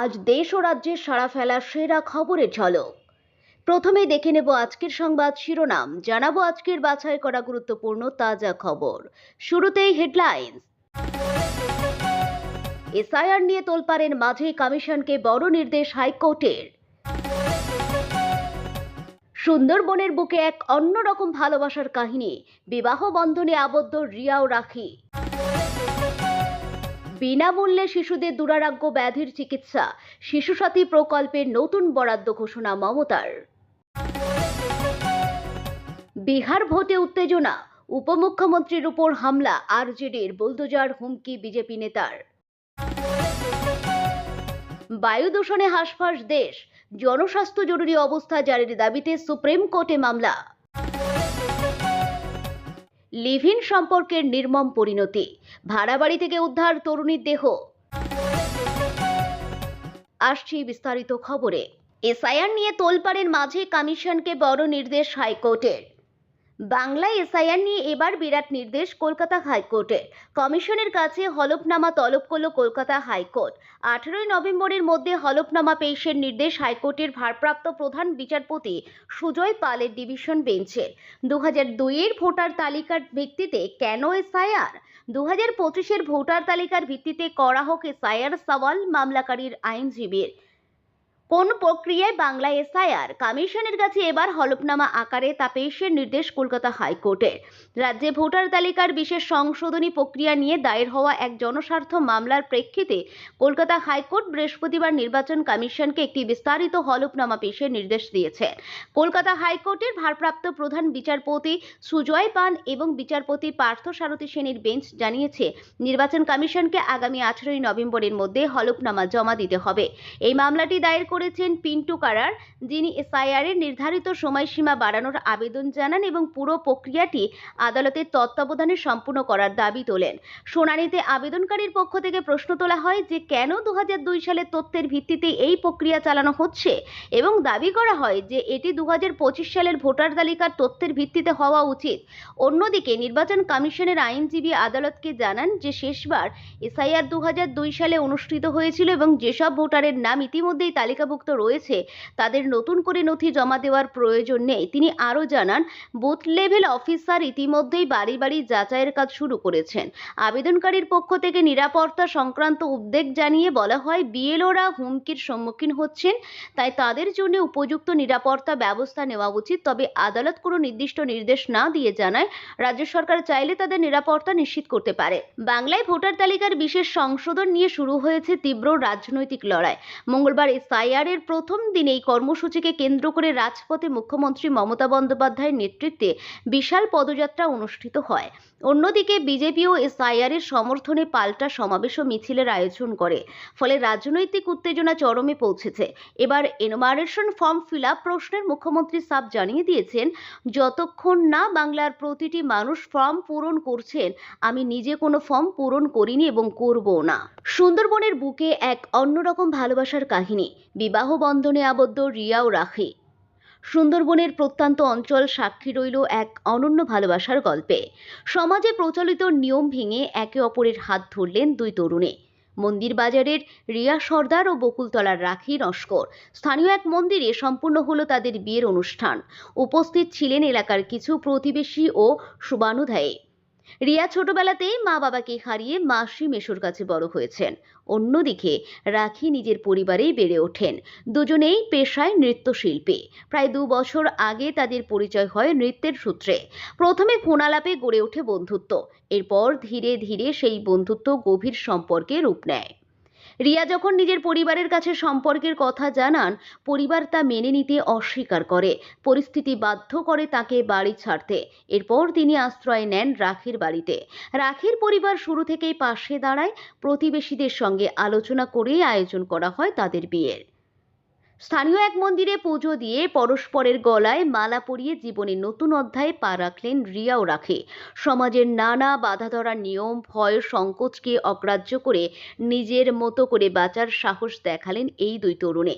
আজ দেশ ও রাজ্যের সাড়া ফেলা সেরা খবরের ঝলক। প্রথমে দেখে নেব আজকের সংবাদ শিরোনাম। জানাব আজকের বাছাই করা গুরুত্বপূর্ণ তাজা খবর। শুরুতেই হেডলাইন্স। এসআইআর নিয়ে তোলপাড়ের মাঝে কমিশনকে বড় নির্দেশ হাইকোর্টের। সুন্দরবনের বুকে এক অন্যরকম ভালোবাসার কাহিনী। বিবাহ বন্ধনে আবদ্ধ রিয়াও রাখি। বিনামূল্যে শিশুদের দুরারোগ্য ব্যাধির চিকিৎসা। শিশুসাথী প্রকল্পের নতুন বরাদ্দ ঘোষণা মমতার। বিহার ভোটে উত্তেজনা। উপমুখ্যমন্ত্রীর উপর হামলা, আরজেডির বুলদোজার হুমকি বিজেপি নেতার। বায়ু দূষণে হাসফাস দেশ। জনস্বাস্থ্য জরুরি অবস্থা জারির দাবিতে সুপ্রিম কোর্টে মামলা। লিভ ইন সম্পর্কের নির্মম পরিণতি। ভাড়া বাড়ি থেকে উদ্ধার তরুণীর দেহ। আসছি বিস্তারিত খবরে। এসআইআর নিয়ে তোলপাড়ের মাঝে কমিশনকে বড় নির্দেশ হাইকোর্টের। বাংলায় এসআইআর নিয়ে এবার বিরাট নির্দেশ কলকাতা হাইকোর্টের কমিশনের কাছে হলফনামা তলব করল কলকাতা হাইকোর্ট। আঠেরোই নভেম্বরের মধ্যে হলফনামা পেশের নির্দেশ হাইকোর্টের ভারপ্রাপ্ত প্রধান বিচারপতি সুজয় পালের ডিভিশন বেঞ্চের। দু হাজার দুইয়ের ভোটার তালিকার ভিত্তিতে কেন এসআইআর? দু হাজার পঁচিশের ভোটার তালিকার ভিত্তিতে করা হোক এসআইআর সওয়াল মামলাকারীর আইনজীবীর। কোন প্রক্রিয়ায় বাংলা এসআইআর? কমিশনের কাছে এবার হলফনামা আকারে তা পেশের নির্দেশ কলকাতা হাইকোর্টের রাজ্যে ভোটার তালিকার বিশেষ সংশোধনী প্রক্রিয়া নিয়ে দায়ের হওয়া এক জনস্বার্থ মামলার প্রেক্ষিতে কলকাতা হাইকোর্ট বৃহস্পতিবার নির্বাচন কমিশনকে একটি বিস্তারিত হলফনামা পেশের নির্দেশ দিয়েছে। কলকাতা হাইকোর্টের ভারপ্রাপ্ত প্রধান বিচারপতি সুজয় পান এবং বিচারপতি পার্থ সারথী সেনের বেঞ্চ জানিয়েছে, নির্বাচন কমিশনকে আগামী আঠেরোই নভেম্বরের মধ্যে হলফনামা জমা দিতে হবে। এই মামলাটি দায়ের করেছেন পিন্টু কারার, যিনি এসআইআর এর নির্ধারিত সময়সীমা বাড়ানোর আবেদন জানান এবং পুরো প্রক্রিয়াটি আদালতের তত্ত্বাবধানে সম্পূর্ণ করার দাবি তোলেন। শুনানিতে আবেদনকারীর পক্ষ থেকে প্রশ্ন তোলা হয় যে, কেন দু সালের তথ্যের ভিত্তিতে এই প্রক্রিয়া চালানো হচ্ছে এবং দাবি করা হয় যে, এটি দু হাজার পঁচিশ সালের ভোটার তালিকার তথ্যের ভিত্তিতে হওয়া উচিত। অন্যদিকে নির্বাচন কমিশনের আইনজীবী আদালতকে জানান যে, শেষবার এসআইআর দু হাজার দুই সালে অনুষ্ঠিত হয়েছিল এবং যেসব ভোটারের নাম ইতিমধ্যেই তালিকাভুক্ত রয়েছে। তাদের নতুন করে নথি জমা দেওয়ার প্রয়োজন নেই। তিনি আরও জানান, বুথ লেভেল অফিসার ইতিমধ্যেই বাড়ি বাড়ি যাচাইয়ের কাজ শুরু করেছেন। আবেদনকারীর পক্ষ থেকে নিরাপত্তা সংক্রান্ত উদ্বেগ জানিয়ে বলা হয়, বিএলওরা হুমকির সম্মুখীন হচ্ছেন, তাই তাদের জন্য উপযুক্ত নিরাপত্তা ব্যবস্থা নেওয়া উচিত। তবে আদালত কোনো নির্দিষ্ট নির্দেশ না দিয়ে জানায়, রাজ্য সরকার চাইলে তাদের নিরাপত্তা নিশ্চিত করতে পারে। বাংলায় ভোটার তালিকার বিশেষ সংশোধন নিয়ে শুরু হয়েছে তীব্র রাজনৈতিক লড়াই। মঙ্গলবার এসআইআর এর প্রথম দিনেই কর্মসূচিকে কেন্দ্র করে রাজপথে মুখ্যমন্ত্রী মমতা বন্দ্যোপাধ্যায়ের নেতৃত্বে বিশাল পদযাত্রা অনুষ্ঠিত হয়। অন্যদিকে বিজেপিও এসআইআর এর সমর্থনে পাল্টা সমাবেশ ও মিছিলের আয়োজন করে, ফলে রাজনৈতিক উত্তেজনা চরমে পৌঁছেছে। এবার এনোমারেশন ফর্ম ফিল আপ প্রশ্নের মুখ্যমন্ত্রী সাব জানিয়ে দিয়েছেন, যতক্ষণ না বাংলার প্রতিটি মানুষ ফর্ম পূরণ করছেন, আমি নিজে কোনো ফর্ম পূরণ করিনি এবং করবও না। সুন্দরবনের বুকে এক অন্যরকম ভালোবাসার কাহিনী, বিবাহ বন্ধনে আবদ্ধ রিয়া ও রাখি। সুন্দরবনের প্রত্যন্ত অঞ্চল সাক্ষী রইল এক অনন্য ভালোবাসার গল্পে। সমাজে প্রচলিত নিয়ম ভেঙে একে অপরের হাত ধরলেন দুই তরুণী। মন্দির বাজারের রিয়া সর্দার ও বকুলতলার রাখি নস্কর। স্থানীয় এক মন্দিরে সম্পূর্ণ হলো তাদের বিয়ের অনুষ্ঠান। উপস্থিত ছিলেন এলাকার কিছু প্রতিবেশী ও শুভানুধ্যায়ী রিয়া ছোটবেলাতেই মা বাবাকে হারিয়ে মাসি মেশোর কাছে বড় হয়েছেন। অন্যদিকে রাখি নিজের পরিবারেই বেড়ে ওঠেন। দুজনেই পেশায় নৃত্যশিল্পী। প্রায় দু বছর আগে তাদের পরিচয় হয় নৃত্যের সূত্রে। প্রথমে ফোনালাপে গড়ে ওঠে বন্ধুত্ব। এরপর ধীরে ধীরে সেই বন্ধুত্ব গভীর সম্পর্কে রূপ নেয়। রিয়া যখন নিজের পরিবারের কাছে সম্পর্কের কথা জানান, পরিবার তা মেনে নিতে অস্বীকার করে। পরিস্থিতি বাধ্য করে তাকে বাড়ি ছাড়তে। এরপর তিনি আশ্রয় নেন রাখির বাড়িতে। রাখির পরিবার শুরু থেকেই পাশে দাঁড়ায়। প্রতিবেশীদের সঙ্গে আলোচনা করেই আয়োজন করা হয় তাদের বিয়ের। স্থানীয় এক মন্দিরে পুজো দিয়ে পরস্পরের গলায় মালা পরিয়ে জীবনের নতুন অধ্যায়ে পা রাখলেন রিয়া ও রাখে। সমাজের নানা বাধা ধরা নিয়ম, ভয়, সংকোচকে অগ্রাহ্য করে নিজের মতো করে বাঁচার সাহস দেখালেন এই দুই তরুণে।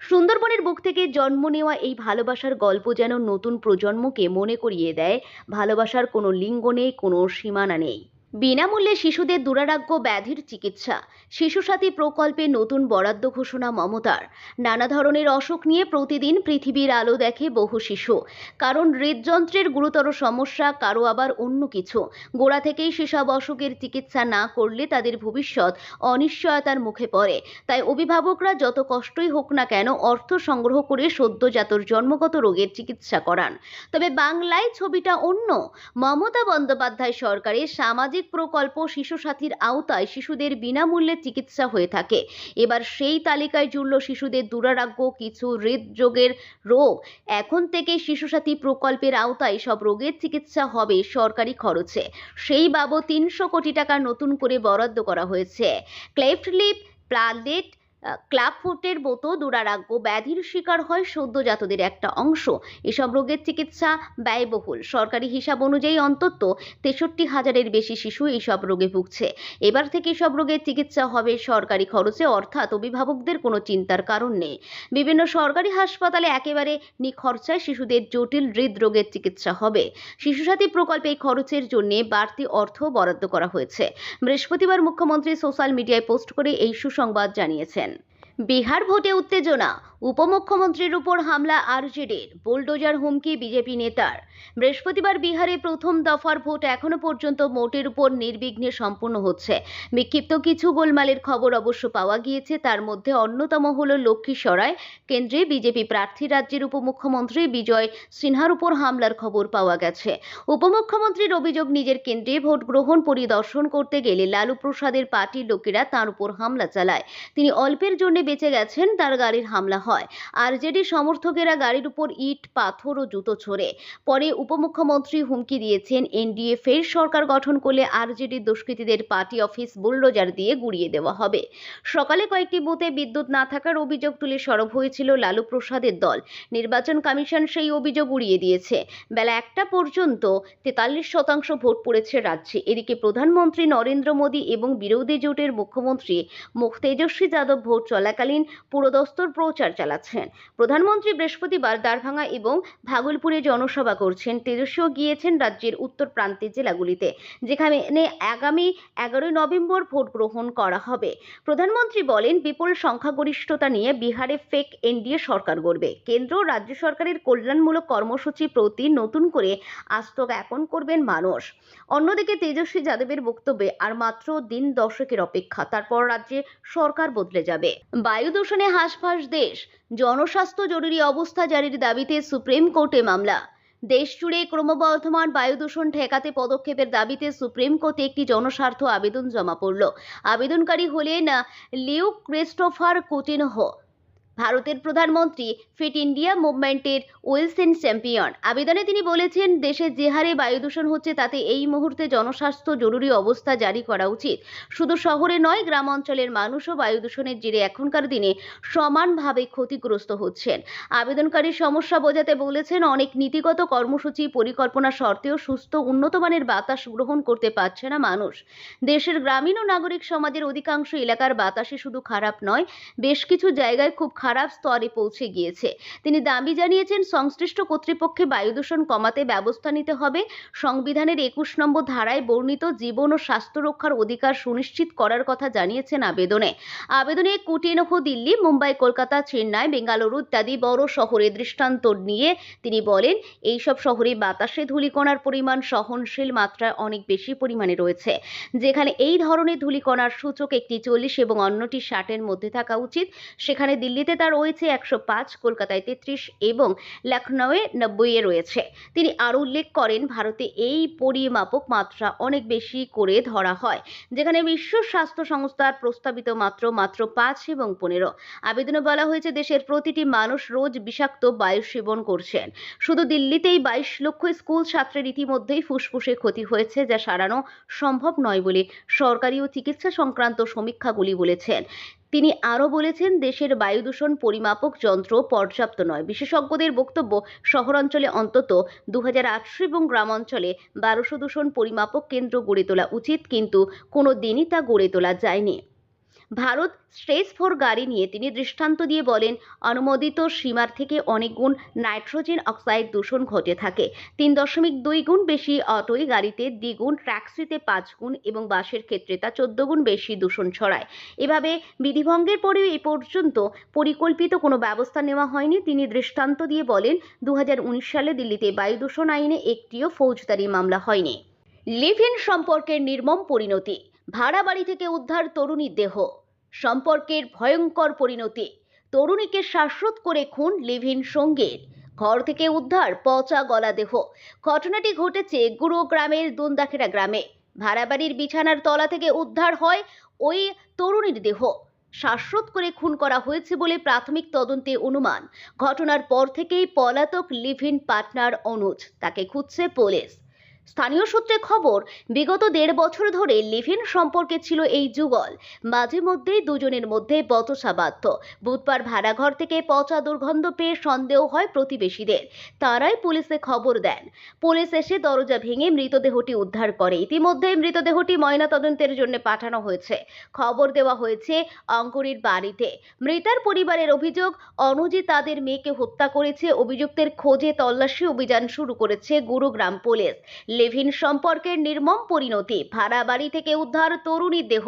সুন্দরবনের বুক থেকে জন্ম নেওয়া এই ভালোবাসার গল্প যেন নতুন প্রজন্মকে মনে করিয়ে দেয়, ভালোবাসার কোনো লিঙ্গ নেই, কোনো সীমানা নেই। বিনামূল্যে শিশুদের দুরারোগ্য ব্যাধির চিকিৎসা। শিশুসাথী প্রকল্পে নতুন বরাদ্দ ঘোষণা মমতার। নানা ধরনের অসুখ নিয়ে প্রতিদিন পৃথিবীর আলো দেখে বহু শিশু। কারণ হৃদযন্ত্রের গুরুতর সমস্যা, কারও আবার অন্য কিছু। গোড়া থেকেই সেসব অসুখের চিকিৎসা না করলে তাদের ভবিষ্যৎ অনিশ্চয়তার মুখে পড়ে। তাই অভিভাবকরা যত কষ্টই হোক না কেন অর্থ সংগ্রহ করে সদ্যজাতর জন্মগত রোগের চিকিৎসা করান। তবে বাংলায় ছবিটা অন্য। মমতা বন্দ্যোপাধ্যায় সরকারের সামাজিক প্রকল্প শিশু সাথীর আওতায় শিশুদের বিনামূল্যে চিকিৎসা হয়ে থাকে। এবার সেই তালিকায় জুড়ল শিশুদের দুরারোগ্য, কিছু হৃদরোগের রোগ। এখন থেকে শিশু সাথী প্রকল্পের আওতায় সব রোগের চিকিৎসা হবে সরকারি খরচে। সেই বাবদ তিনশো কোটি টাকা নতুন করে বরাদ্দ করা হয়েছে। ক্লেফট লিপ প্লালেট ক্লাব ফুটের মতো দুরারোগ্য ব্যাধির শিকার হয় সদ্যজাতদের একটা অংশ। এসব রোগের চিকিৎসা ব্যয়বহুল। সরকারি হিসাব অনুযায়ী অন্তত তেষট্টি হাজারের বেশি শিশু এইসব রোগে ভুগছে। এবার থেকে সব রোগের চিকিৎসা হবে সরকারি খরচে, অর্থাৎ অভিভাবকদের কোনো চিন্তার কারণ নেই। বিভিন্ন সরকারি হাসপাতালে একেবারে নিখরচায় শিশুদের জটিল হৃদরোগের চিকিৎসা হবে। শিশুসাথী প্রকল্পে এই খরচের জন্য বাড়তি অর্থ বরাদ্দ করা হয়েছে। বৃহস্পতিবার মুখ্যমন্ত্রী সোশ্যাল মিডিয়ায় পোস্ট করে এই সুসংবাদ জানিয়েছেন। বিহার ভোটে উত্তেজনা। উপমুখ্যমন্ত্রীর উপর হামলা আরজেডির, বুলডোজার হুমকি বিজেপি নেতার। বৃহস্পতিবার বিহারে প্রথম দফার ভোট এখনও পর্যন্ত মোটের উপর নির্বিঘ্নে সম্পন্ন হচ্ছে। বিক্ষিপ্ত কিছু গোলমালের খবর অবশ্য পাওয়া গিয়েছে। তার মধ্যে অন্যতম হল লক্ষ্মীসরায়। কেন্দ্রে বিজেপি প্রার্থী রাজ্যের উপমুখ্যমন্ত্রী বিজয় সিনহার উপর হামলার খবর পাওয়া গেছে। উপমুখ্যমন্ত্রীর অভিযোগ, নিজের কেন্দ্রে ভোট গ্রহণ পরিদর্শন করতে গেলে লালু প্রসাদের পার্টির লোকেরা তার উপর হামলা চালায়। তিনি অল্পের জন্য বেঁচে গেছেন, তার গাড়ির হামলা হয়। আরজেডি সমর্থকেরা গাড়ির উপর ইট, পাথর ও জুতো ছোড়ে। পরে উপমুখ্যমন্ত্রী হুমকি দিয়েছেন, এনডিএ ফের সরকার গঠন করলে আরজেডি দুষ্কৃতীদের পার্টি অফিস বুলডোজার দিয়ে গুড়িয়ে দেওয়া হবে। সকালে কয়েকটি বুথে বিদ্যুৎ না থাকার অভিযোগ তুলে সরব হয়েছিল লালু প্রসাদের দল। নির্বাচন কমিশন সেই অভিযোগ উড়িয়ে দিয়েছে। বেলা একটা পর্যন্ত তেতাল্লিশ শতাংশ ভোট পড়েছে রাজ্যে। এদিকে প্রধানমন্ত্রী নরেন্দ্র মোদী এবং বিরোধী জোটের মুখ্যমন্ত্রী মুখ তেজস্বী যাদব ভোট চলাকালীন পুরোদস্তর প্রচার চালাচ্ছেন। প্রধানমন্ত্রী বৃহস্পতিবার দ্বারভাঙা এবং ভাগলপুরে জনসভা করছেন। তেজস্বীও গিয়েছেন রাজ্যের উত্তর প্রান্তের জেলাগুলিতে, যেখানে আগামী এগারোই নভেম্বর ভোট গ্রহণ করা হবে। প্রধানমন্ত্রী বলেন, বিপুল সংখ্যাগরিষ্ঠতা নিয়ে বিহারে ফেক এনডিএ সরকার গড়বে। কেন্দ্র রাজ্য সরকারের কল্যাণমূলক কর্মসূচি প্রতি নতুন করে আস্থ জ্ঞাপন করবেন মানুষ। অন্যদিকে তেজস্বী যাদবের বক্তব্যে আর মাত্র দিন দশকের অপেক্ষা, তারপর রাজ্যে সরকার বদলে যাবে। বায়ু দূষণে হাঁসফাঁস দেশ। জনস্বাস্থ্য জরুরি অবস্থা জারির দাবিতে সুপ্রিম কোর্টে মামলা। দেশ জুড়ে ক্রমবর্ধমান বায়ু দূষণ ঠেকাতে পদক্ষেপের দাবিতে সুপ্রিম কোর্টে একটি জনস্বার্থ আবেদন জমা পড়ল। আবেদনকারী হলেন লিউ ক্রিস্টোফার কুটিনহো। ভারতের প্রধানমন্ত্রী ফিট ইন্ডিয়া মুভমেন্টের উইলসেন চ্যাম্পিয়ন। আবেদনে তিনি বলেছেন, দেশে যে হারে বায়ু দূষণ হচ্ছে তাতে এই মুহূর্তে জনস্বাস্থ্য জরুরি অবস্থা জারি করা উচিত। শুধু শহরে নয় গ্রাম অঞ্চলের মানুষও বায়ু দূষণের জেরে এখনকার দিনে সমানভাবে ক্ষতিগ্রস্ত হচ্ছেন। আবেদনকারীর সমস্যা বোঝাতে বলেছেন, অনেক নীতিগত কর্মসূচি পরিকল্পনা সত্ত্বেও সুস্থ, উন্নতমানের বাতাস গ্রহণ করতে পারছে না মানুষ। দেশের গ্রামীণ ও নাগরিক সমাজের অধিকাংশ এলাকার বাতাসে শুধু খারাপ নয়, বেশ কিছু জায়গায় খুব খারাপ স্তরে পৌঁছে গিয়েছে। তিনি দাবি জানিয়েছেন, সংশ্লিষ্ট কর্তৃপক্ষে বায়ু দূষণ কমাতে ব্যবস্থা নিতে হবে। সংবিধানের একুশ নম্বর ধারায় বর্ণিত জীবন ও স্বাস্থ্য রক্ষার অধিকার সুনিশ্চিত করার কথা জানিয়েছেন আবেদনে। আবেদনে কুটিনহ দিল্লি, মুম্বাই, কলকাতা, চেন্নাই, বেঙ্গালুরু ইত্যাদি বড় শহরে দৃষ্টান্ত নিয়ে তিনি বলেন, এইসব শহরে বাতাসে ধূলিকণার পরিমাণ সহনশীল মাত্রায় অনেক বেশি পরিমাণে রয়েছে। যেখানে এই ধরনের ধূলিকণার সূচক একটি চল্লিশ এবং অন্যটি ষাটের মধ্যে থাকা উচিত। সেখানে দিল্লিতে তা রয়েছে একশো পাঁচ, কলকাতায় তেত্রিশ এবং লখনৌয়ে নব্বইয়ে রয়েছে। তিনি আরও উল্লেখ করেন, ভারতে এই পরিমাপক মাত্রা অনেক বেশি করে ধরা হয়, যেখানে বিশ্ব স্বাস্থ্য সংস্থার প্রস্তাবিত মাত্র মাত্র পাঁচ এবং পনেরো। আবেদনে বলা হয়েছে, দেশের প্রতিটি মানুষ রোজ বিষাক্ত বায়ু সেবন করছেন। শুধু দিল্লিতেই বাইশ লক্ষ স্কুল ছাত্রের ইতিমধ্যেই ফুসফুসে ক্ষতি হয়েছে, যা সারানো সম্ভব নয় বলে সরকারি ও চিকিৎসা সংক্রান্ত সমীক্ষাগুলি বলেছেন। তিনি আরও বলেছেন, দেশের বায়ু দূষণ পরিমাপক যন্ত্র পর্যাপ্ত নয়। বিশেষজ্ঞদের বক্তব্য, শহরাঞ্চলে অন্তত দু হাজার আটশো এবং গ্রামাঞ্চলে বারোশো দূষণ পরিমাপক কেন্দ্র গড়ে তোলা উচিত, কিন্তু কোনো দিনই তা গড়ে তোলা যায়নি। ভারত স্ট্রেস ফোর গাড়ি নিয়ে তিনি দৃষ্টান্ত দিয়ে বলেন, অনুমোদিত সীমার থেকে অনেক গুণ নাইট্রোজেন অক্সাইড দূষণ ঘটে থাকে। তিন দশমিক দুই গুণ বেশি অটোই গাড়িতে দ্বিগুণ, ট্যাক্সিতে পাঁচ গুণ এবং বাসের ক্ষেত্রে তা চোদ্দ গুণ বেশি দূষণ ছড়ায়। এভাবে বিধিভঙ্গের পরেও এ পর্যন্ত পরিকল্পিত কোনো ব্যবস্থা নেওয়া হয়নি। তিনি দৃষ্টান্ত দিয়ে বলেন দু হাজার উনিশ সালে দিল্লিতে বায়ু দূষণ আইনে একটিও ফৌজদারি মামলা হয়নি। লিভ ইন সম্পর্কের নির্মম পরিণতি। ভাড়া বাড়ি থেকে উদ্ধার তরুণীর দেহ। সম্পর্কের ভয়ঙ্কর পরিণতি। তরুণীকে শ্বাসরোধ করে খুন লিভিন সঙ্গীর। ঘর থেকে উদ্ধার পচা গলা দেহ। ঘটনাটি ঘটেছে গুরুগ্রামের দুন্দাখেরা গ্রামে। ভাড়া বাড়ির বিছানার তলা থেকে উদ্ধার হয় ওই তরুণীর দেহ। শ্বাসরোধ করে খুন করা হয়েছে বলে প্রাথমিক তদন্তে অনুমান। ঘটনার পর থেকেই পলাতক লিভিন পার্টনার অনুজ তাকে খুঁজছে পুলিশ। স্থানীয় সূত্রে খবর, বিগত দেড় বছর ধরে লিভিন সম্পর্কে ছিল এই যুগল। মাঝে মধ্যেই দুজনের মধ্যে বচসা বাধ্য। বুধবার ভাড়াঘর থেকে পচা দুর্গন্ধ পেয়ে সন্দেহ হয় প্রতিবেশীদের। তারাই পুলিশে খবর দেন। পুলিশ এসে দরজা ভেঙে মৃতদেহটি উদ্ধার করে। ইতিমধ্যে মৃতদেহটি ময়নাতদন্তের জন্য পাঠানো হয়েছে। খবর দেওয়া হয়েছে অঙ্কুরির বাড়িতে। মৃতার পরিবারের অভিযোগ, অনুজি তাদের মেয়েকে হত্যা করেছে। অভিযুক্তের খোঁজে তল্লাশি অভিযান শুরু করেছে গুরুগ্রাম পুলিশ। লেভিন সম্পর্কের নির্মম পরিণতি ভাড়া বাড়ি থেকে উদ্ধার তরুণীর দেহ।